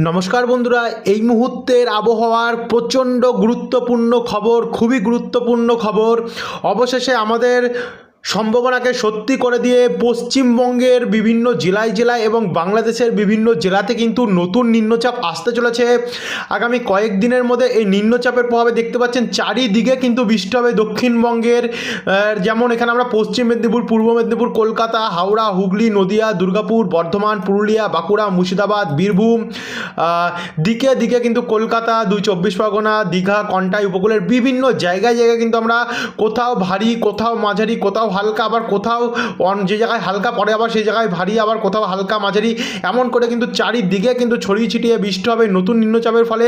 নমস্কার বন্ধুরা এই মুহূর্তের আবহাওয়ার প্রচণ্ড গুরুত্বপূর্ণ খবর খুবই গুরুত্বপূর্ণ খবর। অবশেষে আমাদের সম্ভাবনাকে সত্যি করে দিয়ে পশ্চিমবঙ্গের বিভিন্ন জেলায় জেলায় এবং বাংলাদেশের বিভিন্ন জেলাতে কিন্তু নতুন নিম্নচাপ আসতে চলেছে। আগামী কয়েকদিনের মধ্যে এই নিম্নচাপের প্রভাবে দেখতে পাচ্ছেন, চারিদিকে কিন্তু বৃষ্টি হবে দক্ষিণবঙ্গের। যেমন এখানে আমরা পশ্চিম মেদিনীপুর, পূর্ব মেদিনীপুর, কলকাতা, হাওড়া, হুগলি, নদিয়া, দুর্গাপুর, বর্ধমান, পুরুলিয়া, বাঁকুড়া, মুর্শিদাবাদ, বীরভূম। দিকে দিকে কিন্তু কলকাতা, দুই চব্বিশ পরগনা, দীঘা, কন্টাই উপকূলের বিভিন্ন জায়গায় জায়গায় কিন্তু আমরা কোথাও ভারী, কোথাও মাঝারি, কোথাও হালকা আবার কোথাও অন যে জায়গায় হালকা পরে আবার সেই জায়গায় ভারী, আবার কোথাও হালকা মাঝারি, এমন করে কিন্তু চারিদিকে কিন্তু ছড়িয়ে ছিটিয়ে বৃষ্টি হবে নতুন নিম্নচাপের ফলে,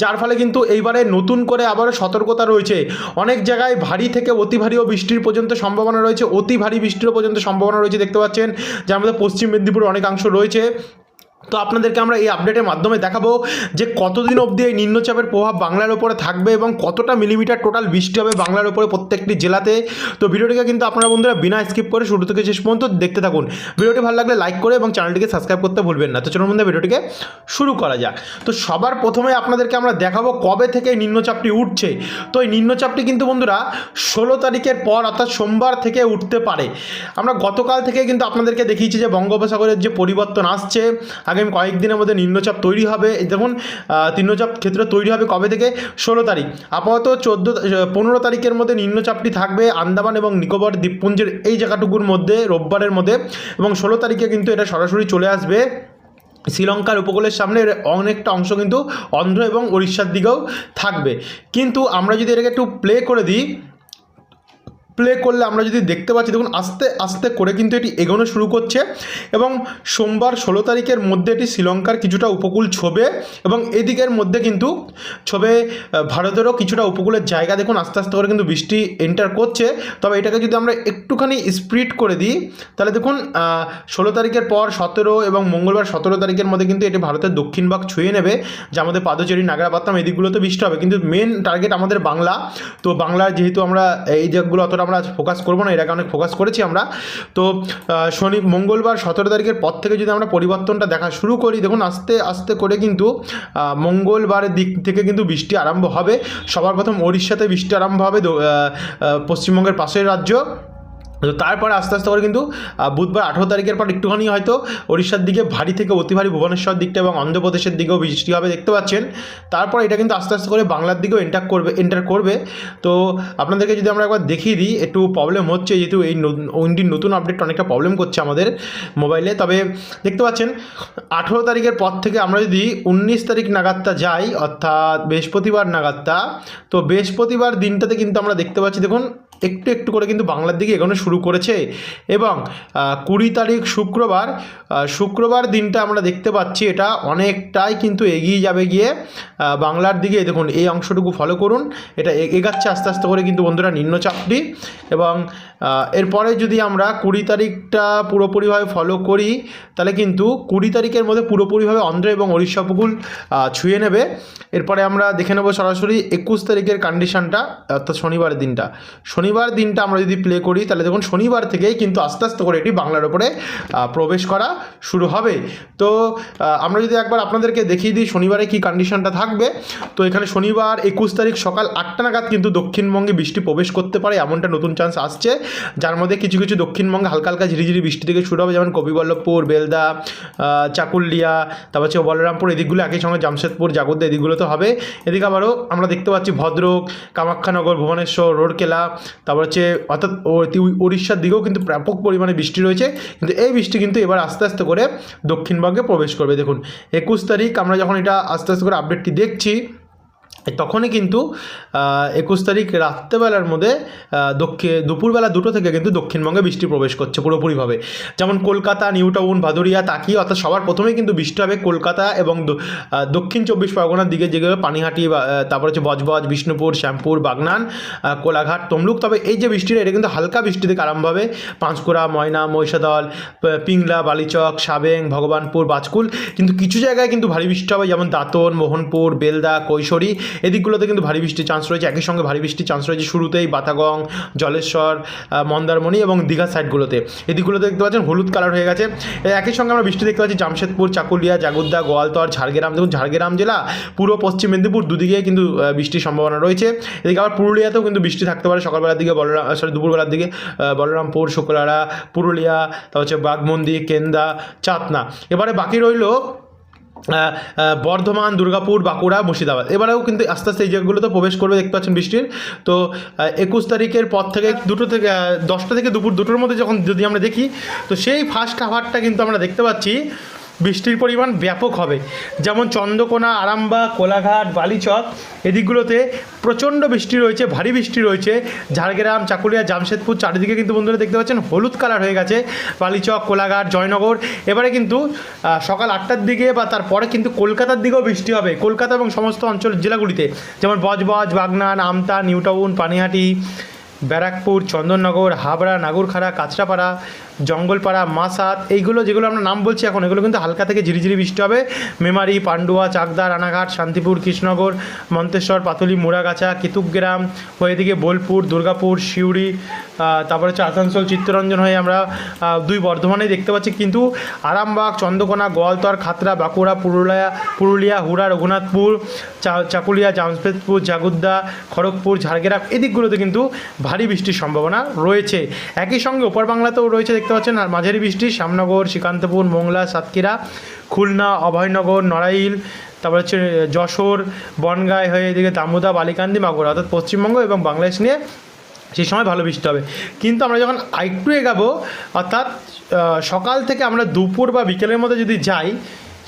যার ফলে কিন্তু এইবারে নতুন করে আবার সতর্কতা রয়েছে। অনেক জায়গায় ভারী থেকে অতি ভারী ও বৃষ্টির পর্যন্ত সম্ভাবনা রয়েছে, অতি ভারী বৃষ্টিরও পর্যন্ত সম্ভাবনা রয়েছে, দেখতে পাচ্ছেন। যার মধ্যে পশ্চিম মেদিনীপুরের অনেকাংশ রয়েছে। তো আপনাদেরকে আমরা এই আপডেটের মাধ্যমে দেখাবো যে কতদিন অবধি এই নিম্নচাপের প্রভাব বাংলার ওপরে থাকবে এবং কতটা মিলিমিটার টোটাল বৃষ্টি হবে বাংলার ওপরে প্রত্যেকটি জেলাতে। তো ভিডিওটিকে কিন্তু আপনারা বন্ধুরা বিনা স্কিপ করে শুরু থেকে শেষ পর্যন্ত দেখতে থাকুন। ভিডিওটি ভালো লাগলে লাইক করে এবং চ্যানেলটিকে সাবস্ক্রাইব করতে ভুলবেন না। তো চলুন বন্ধু ভিডিওটিকে শুরু করা যাক। তো সবার প্রথমে আপনাদেরকে আমরা দেখাবো কবে থেকে নিম্নচাপটি উঠছে। তো এই নিম্নচাপটি কিন্তু বন্ধুরা ষোলো তারিখের পর অর্থাৎ সোমবার থেকে উঠতে পারে। আমরা গতকাল থেকে কিন্তু আপনাদেরকে দেখিয়েছি যে বঙ্গোপসাগরের যে পরিবর্তন আসছে আগামী কয়েকদিনের মধ্যে নিম্নচাপ তৈরি হবে। দেখুন নিম্নচাপ ক্ষেত্র তৈরি হবে কবে থেকে? ষোলো তারিখ। আপাতত চোদ্দ পনেরো তারিখের মধ্যে নিম্নচাপটি থাকবে আন্দামান এবং নিকোবর দ্বীপপুঞ্জের এই জায়গাটুকুর মধ্যে, রোববারের মধ্যে। এবং ষোলো তারিখে কিন্তু এটা সরাসরি চলে আসবে। শ্রীলঙ্কার উপকূলের সামনে অনেকটা অংশ কিন্তু অন্ধ্র এবং উড়িষ্যার দিকেও থাকবে। কিন্তু আমরা যদি এটাকে একটু প্লে করে দিই প্লে করলে আমরা যদি দেখতে পাচ্ছি, দেখুন, আস্তে আস্তে করে কিন্তু এটি এগোনো শুরু করছে এবং সোমবার ষোলো তারিখের মধ্যে এটি শ্রীলঙ্কার কিছুটা উপকূল ছবে এবং এদিকের মধ্যে কিন্তু ছবে ভারতেরও কিছুটা উপকূলের জায়গা দেখুন, আস্তে আস্তে করে কিন্তু বৃষ্টি এন্টার করছে। তবে এটাকে যদি আমরা একটুখানি স্প্রিড করে দিই, তাহলে দেখুন ষোলো তারিখের পর সতেরো এবং মঙ্গলবার সতেরো তারিখের মধ্যে কিন্তু এটি ভারতের দক্ষিণ ভাগ ছুঁয়ে নেবে, যে আমাদের পাদচেরি নাগরাপাত্তাম এই দিকগুলোতে বৃষ্টি হবে। কিন্তু মেন টার্গেট আমাদের বাংলা। তো বাংলার যেহেতু আমরা এই দিকগুলো অতটা আমরা আজ ফোকাস করব না, এর আগে অনেক ফোকাস করেছি আমরা। তো শনি, মঙ্গলবার সতেরো তারিখের পর থেকে যদি আমরা পরিবর্তনটা দেখা শুরু করি, দেখুন আস্তে আস্তে করে কিন্তু মঙ্গলবারের দিক থেকে কিন্তু বৃষ্টি আরম্ভ হবে। সবার প্রথম ওড়িশাতে বৃষ্টি আরম্ভ হবে পশ্চিমবঙ্গের পাশের রাজ্য। তো তারপরে আস্তে আস্তে করে কিন্তু বুধবার আঠেরো তারিখের পর একটুখানি হয়তো ওড়িশার দিকে ভারী থেকে অতি ভারী ভুবনেশ্বর দিকটা এবং অন্ধ্রপ্রদেশের দিকেও বৃষ্টি হবে দেখতে পাচ্ছেন। তারপর এটা কিন্তু আস্তে আস্তে করে বাংলার দিকেও এন্টার করবে এন্টার করবে। তো আপনাদেরকে যদি আমরা একবার দেখিয়ে দিই, একটু প্রবলেম হচ্ছে যেহেতু এই উইন্ডির নতুন আপডেট অনেকটা প্রবলেম করছে আমাদের মোবাইলে তবে দেখতে পাচ্ছেন, আঠেরো তারিখের পর থেকে আমরা যদি উনিশ তারিখ নাগাদটা যাই, অর্থাৎ বৃহস্পতিবার নাগাদটা, তো বৃহস্পতিবার দিনটাতে কিন্তু আমরা দেখতে পাচ্ছি, দেখুন একটু একটু করে কিন্তু বাংলার দিকে এগোনো শুরু করেছে এবং কুড়ি তারিখ শুক্রবার শুক্রবার দিনটা আমরা দেখতে পাচ্ছি এটা অনেকটাই কিন্তু এগিয়ে যাবে গিয়ে বাংলার দিকে। দেখুন, এই অংশটুকু ফলো করুন। এটা এগাচ্ছে আস্তে আস্তে করে কিন্তু বন্ধুরা নিম্নচাপটি এবং এরপরে যদি আমরা কুড়ি তারিখটা পুরোপুরিভাবে ফলো করি, তাহলে কিন্তু কুড়ি তারিখের মধ্যে পুরোপুরিভাবে অন্ধ্র এবং ওড়িশা উপকূল ছুঁয়ে নেবে। এরপরে আমরা দেখে নেব সরাসরি একুশ তারিখের কন্ডিশনটা অর্থাৎ শনিবারের দিনটা। শনিবার দিনটা আমরা যদি প্লে করি, তাহলে দেখুন শনিবার থেকেই কিন্তু আস্তে আস্তে করে এটি বাংলার ওপরে প্রবেশ করা শুরু হবে। তো আমরা যদি একবার আপনাদেরকে দেখিয়ে দিই শনিবারে কি কন্ডিশনটা থাকবে। তো এখানে শনিবার একুশ তারিখ সকাল আটটা নাগাদ কিন্তু দক্ষিণবঙ্গে বৃষ্টি প্রবেশ করতে পারে, এমনটা নতুন চান্স আসছে। যার মধ্যে কিছু কিছু দক্ষিণবঙ্গে হালকা হালকা ঝিরিঝিরি বৃষ্টি থেকে শুরু হবে, যেমন কবিবল্লভপুর, বেলদা চাকুলিয়া, তারপর হচ্ছে বলরামপুর, এদিকগুলো একই সঙ্গে জামশেদপুর জাগদ্দা এদিকগুলো তো হবে। এদিকে আবারও আমরা দেখতে পাচ্ছি ভদ্রক, কামাখ্যানগর, ভুবনেশ্বর রোডকেলা তারপর হচ্ছে, অর্থাৎ উড়িষ্যার দিকেও কিন্তু ব্যাপক পরিমাণে বৃষ্টি রয়েছে। কিন্তু এই বৃষ্টি কিন্তু এবার আস্তে আস্তে করে দক্ষিণবঙ্গে প্রবেশ করবে। দেখুন, একুশ তারিখ আমরা যখন এটা আস্তে আস্তে করে আপডেটটি দেখছি তখনই কিন্তু একুশ তারিখ রাত্রেবেলার মধ্যে দক্ষিণ দুপুরবেলা দুটো থেকে কিন্তু দক্ষিণবঙ্গে বৃষ্টি প্রবেশ করছে পুরোপুরিভাবে। যেমন কলকাতা, নিউ টাউন, ভাদুরিয়া, তাকি, অর্থাৎ সবার প্রথমেই কিন্তু বৃষ্টি হবে কলকাতা এবং দক্ষিণ চব্বিশ পরগনার দিকে যেগুলো পানিহাটি তারপর হচ্ছে বজবজ, বিষ্ণুপুর, শ্যামপুর, বাগনান কোলাঘাট, তমলুক, তবে এই যে বৃষ্টিটা, এটা কিন্তু হালকা বৃষ্টি থেকে আরম্ভ হবে। পাঁশকুড়া, ময়না, মহিষাদল পিংলা, বালিচক, সাবেং, ভগবানপুর, বাজকুল। কিন্তু কিছু জায়গায় কিন্তু ভারী বৃষ্টি হবে, যেমন দাঁতন, মোহনপুর, বেলদা, কৈশোরী এদিকগুলোতে কিন্তু ভারী বৃষ্টির চান্স রয়েছে। একই সঙ্গে ভারী বৃষ্টির চান্স রয়েছে শুরুতেই বাতাগং, জলেশ্বর মন্দারমণি এবং দীঘা সাইডগুলোতে এদিকগুলোতে দেখতে পাচ্ছেন হলুদ কালার হয়ে গেছে। একই সঙ্গে আমরা বৃষ্টি দেখতে পাচ্ছি জামশেদপুর, চাকুলিয়া, জাগুদ্দা, গোয়ালতর, ঝাড়গ্রাম। দেখুন, ঝাড়গ্রাম জেলা পুরো পশ্চিম মেদিনীপুর দুদিকে কিন্তু বৃষ্টির সম্ভাবনা রয়েছে। এদিকে আবার পুরুলিয়াতেও কিন্তু বৃষ্টি থাকতে পারে সকালবেলার দিকে, বলরাম সরি দুপুরবেলার দিকে বলরামপুর, শুক্লারা, পুরুলিয়া, তারপর হচ্ছে বাঘমন্দি কেন্দা, চাতনা। এবারে বাকি রইল বর্ধমান, দুর্গাপুর, বাঁকুড়া, মুর্শিদাবাদ। এবারেও কিন্তু আস্তে আস্তে এই জায়গাগুলোতে প্রবেশ করবে, দেখতে পাচ্ছেন বৃষ্টির। তো একুশ তারিখের পর থেকে দুটো থেকে দশটা থেকে দুপুর দুটোর মধ্যে যখন যদি আমরা দেখি, তো সেই ফার্স্ট আওয়ারটা কিন্তু আমরা দেখতে পাচ্ছি বৃষ্টির পরিমাণ ব্যাপক হবে। যেমন চন্দ্রকোনা, আরামবাগ, কোলাঘাট, বালিচক এদিকগুলোতে প্রচণ্ড বৃষ্টি রয়েছে, ভারী বৃষ্টি রয়েছে। ঝাড়গ্রাম, চাকুলিয়া, জামশেদপুর চারিদিকে কিন্তু বন্ধুরা দেখতে পাচ্ছেন হলুদ কালার হয়ে গেছে। বালিচক, কোলাঘাট, জয়নগর এবারে কিন্তু সকাল আটটার দিকে বা তারপরে কিন্তু কলকাতার দিকেও বৃষ্টি হবে। কলকাতা এবং সমস্ত অঞ্চল, জেলাগুলিতে যেমন বজবজ, বাগনান, আমতা, নিউটাউন, পানিহাটি ব্যারাকপুর, চন্দননগর, হাবড়া নাগরখাড়া কাঁচরাপাড়া, জঙ্গলপাড়া মাসাত এইগুলো যেগুলো আমরা নাম বলছি এখন, এগুলো কিন্তু হালকা থেকে ঝিরিঝিরি বৃষ্টি হবে। মেমারি, পান্ডুয়া, চাকদা, রানাঘাট, শান্তিপুর, কৃষ্ণনগর, মন্তেশ্বর, পাতুলি, মুড়াগাছা, কিতুবগ্রাম হয়ে এদিকে বোলপুর, দুর্গাপুর, সিউড়ি তারপরে হচ্ছে আসানসোল, চিত্তরঞ্জন হয়ে আমরা দুই বর্ধমানেই দেখতে পাচ্ছি। কিন্তু আরামবাগ, চন্দ্রকোনা, গোয়ালতর, খাতড়া, বাঁকুড়া, পুরুলিয়া পুরুলিয়া, হুড়া, রঘুনাথপুর চাকুলিয়া, জামশেদপুর, জাগুদ্দা, খড়গপুর, ঝাড়গ্রাম, এদিকগুলোতে কিন্তু ভারী বৃষ্টির সম্ভাবনা রয়েছে। একই সঙ্গে ওপর বাংলাতেও রয়েছে দেখতে পাচ্ছেন, আর মাঝারি বৃষ্টি শ্যামনগর শ্রীকান্তপুর, মোংলা, সাতক্ষীরা, খুলনা, অভয়নগর, নড়াইল, তারপর হচ্ছে যশোর, বনগাঁয় হয়ে এদিকে দামোদা, বালিকান্দি, মাগুরা, অর্থাৎ পশ্চিমবঙ্গ এবং বাংলাদেশ নিয়ে সেই সময় ভালো বৃষ্টি হবে। কিন্তু আমরা যখন আরেকটু এগাবো, অর্থাৎ সকাল থেকে আমরা দুপুর বা বিকেলের মধ্যে যদি যাই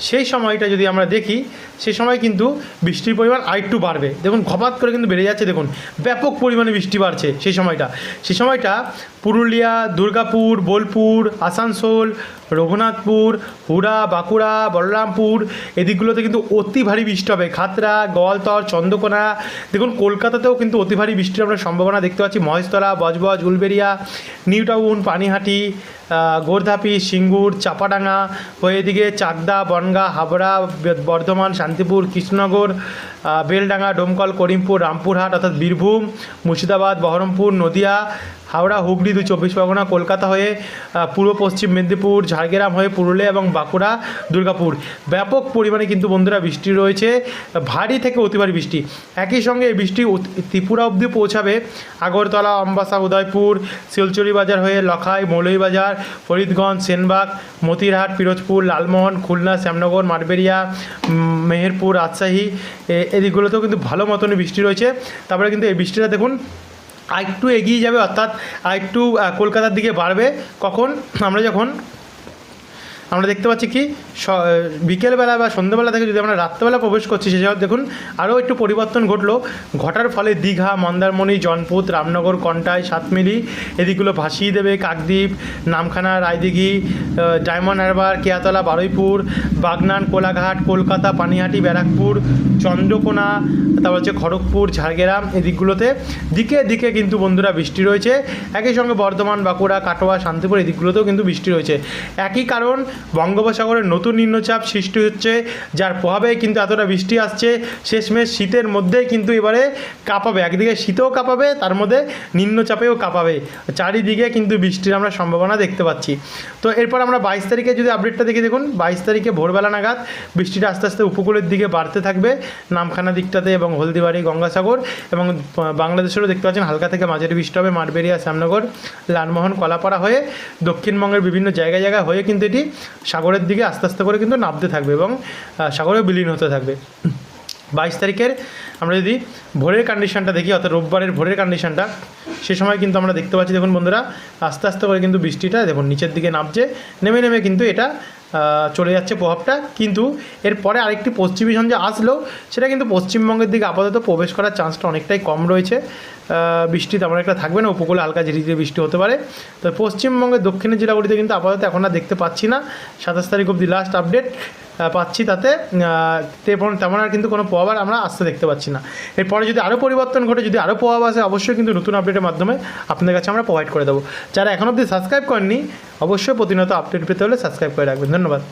সেই সময়টা যদি আমরা দেখি, সেই সময় কিন্তু বৃষ্টির পরিমাণ আরেকটু বাড়বে। দেখুন, ঘপাত করে কিন্তু বেড়ে যাচ্ছে, দেখুন। ব্যাপক পরিমাণে বৃষ্টি বাড়ছে সেই সময়টা। সেই সময়টা পুরুলিয়া, দুর্গাপুর, বোলপুর, আসানসোল, রঘুনাথপুর, হুড়া, বাঁকুড়া, বলরামপুর, এদিকগুলোতে কিন্তু অতি ভারী বৃষ্টি হবে। খাতরা, গোয়ালতর, চন্দ্রকোনা, দেখুন কলকাতাতেও কিন্তু অতি ভারী বৃষ্টির আমরা সম্ভাবনা দেখতে পাচ্ছি। মহেশতলা, বজবজ উলবেরিয়া নিউ টাউন, পানিহাটি গোর্ধাপি, সিঙ্গুর, চাপাডাঙ্গা, হয়ে এদিকে চাকদা, বনগা, হাবড়া বর্ধমান, শান্তিপুর, কৃষ্ণনগর বেলডাঙ্গা, ডোমকল, করিমপুর, রামপুরহাট, অর্থাৎ বীরভূম, মুর্শিদাবাদ, বহরমপুর, নদিয়া হাওড়া, হুগলি দু চব্বিশ পরগনা, কলকাতা হয়ে পূর্ব পশ্চিম মেদিনীপুর, ঝাড়গ্রাম হয়ে পুরুলিয়া এবং বাঁকুড়া, দুর্গাপুর। ব্যাপক পরিমাণে কিন্তু বন্ধুরা বৃষ্টি রয়েছে, ভারী থেকে অতি ভারী বৃষ্টি। একই সঙ্গে এই বৃষ্টি ত্রিপুরা অবধি পৌঁছাবে আগরতলা, অম্বাসা, উদয়পুর, শিলচুরি বাজার হয়ে লখাই মৌলভীবাজার ফরিদগঞ্জ, সেনবাগ, মতিরহাট, পিরোজপুর, লালমোহন, খুলনা, শ্যামনগর মাঠবেরিয়া মেহেরপুর, রাজশাহী এদিকগুলোতেও কিন্তু ভালো মতনই বৃষ্টি রয়েছে। তারপরে কিন্তু এই বৃষ্টিটা দেখুন আরেকটু এগিয়ে যাবে অর্থাৎ আরেকটু কলকাতার দিকে বাড়বে কখন? আমরা যখন আমরা দেখতে পাচ্ছি কি বিকেলবেলা বা সন্ধ্যেবেলা থেকে যদি আমরা রাত্রেবেলা প্রবেশ করছি, সে সময় দেখুন আরও একটু পরিবর্তন ঘটলো। ঘটার ফলে দীঘা, মন্দারমণি জনপুত রামনগর, কন্টাই, সাতমিলি, এদিকগুলো ভাসিয়ে দেবে কাকদ্বীপ, নামখানা, রায়দিঘি ডায়মন্ড হারবার, কেয়াতলা, বারুইপুর, বাগনান, কোলাঘাট, কলকাতা, পানিহাটি, ব্যারাকপুর, চন্দ্রকোনা, তারপর হচ্ছে খড়গপুর, ঝাড়গ্রাম, এদিকগুলোতে। দিকে দিকে কিন্তু বন্ধুরা বৃষ্টি রয়েছে। একই সঙ্গে বর্ধমান, বাঁকুড়া, কাটোয়া, শান্তিপুর, এদিকগুলোতেও কিন্তু বৃষ্টি রয়েছে। একই কারণ বঙ্গোপসাগরের নতুন নিম্নচাপ সৃষ্টি হচ্ছে, যার প্রভাবে কিন্তু এতটা বৃষ্টি আসছে। শেষমেশ শীতের মধ্যে কিন্তু এবারে কাঁপাবে। একদিকে শীতেও কাঁপাবে, তার মধ্যে নিম্নচাপেও কাঁপাবে। চারিদিকে কিন্তু বৃষ্টির আমরা সম্ভাবনা দেখতে পাচ্ছি। তো এরপর আমরা বাইশ তারিখে যদি আপডেটটা দেখি দেখুন, বাইশ তারিখে ভোরবেলা নাগাদ বৃষ্টিটা আস্তে আস্তে উপকূলের দিকে বাড়তে থাকবে, নামখানা দিকটাতে এবং হলদিবাড়ি, গঙ্গাসাগর এবং বাংলাদেশেরও দেখতে পাচ্ছেন হালকা থেকে মাঝারি বৃষ্টি হবে মাঠবেরিয়া, শ্যামনগর, লালমোহন, কলাপাড়া হয়ে দক্ষিণবঙ্গের বিভিন্ন জায়গায় জায়গায় হয়ে কিন্তু এটি সাগরের দিকে আস্তে আস্তে করে কিন্তু নামতে থাকবে এবং সাগরে বিলীন হতে থাকবে। বাইশ তারিখের, আমরা যদি ভোরের কন্ডিশনটা দেখি, অর্থাৎ রোববারের ভোরের কন্ডিশনটা সে সময় কিন্তু আমরা দেখতে পাচ্ছি, দেখুন বন্ধুরা, আস্তে আস্তে করে কিন্তু বৃষ্টিটা, দেখুন নিচের দিকে নামছে, নেমে নেমে কিন্তু এটা চলে যাচ্ছে প্রভাবটা। কিন্তু এরপরে আরেকটি পশ্চিমী ঝঞ্ঝা আসলেও সেটা কিন্তু পশ্চিমবঙ্গের দিকে আপাতত প্রবেশ করার চান্সটা অনেকটাই কম রয়েছে। বৃষ্টি তেমন একটা থাকবে না, উপকূলে হালকা ঝিরিঝিরি বৃষ্টি হতে পারে। তো পশ্চিমবঙ্গের দক্ষিণের জেলাগুলিতে কিন্তু আপাতত এখন আর দেখতে পাচ্ছি না। সাতাশ তারিখ অবধি লাস্ট আপডেট পাচ্ছি তাতে তেমন তেমন আর কিন্তু কোনো প্রভাব আমরা আসতে দেখতে পাচ্ছি না। এরপরে যদি আরও পরিবর্তন ঘটে, যদি আরও প্রভাব আসে, অবশ্যই কিন্তু নতুন আপডেটের মাধ্যমে আপনাদের কাছে আমরা প্রোভাইড করে দেবো। যারা এখন অবধি সাবস্ক্রাইব করেননি, অবশ্যই প্রতিনিয়ত আপডেট পেতে হলে সাবস্ক্রাইব করে রাখবেন। ধন্যবাদ।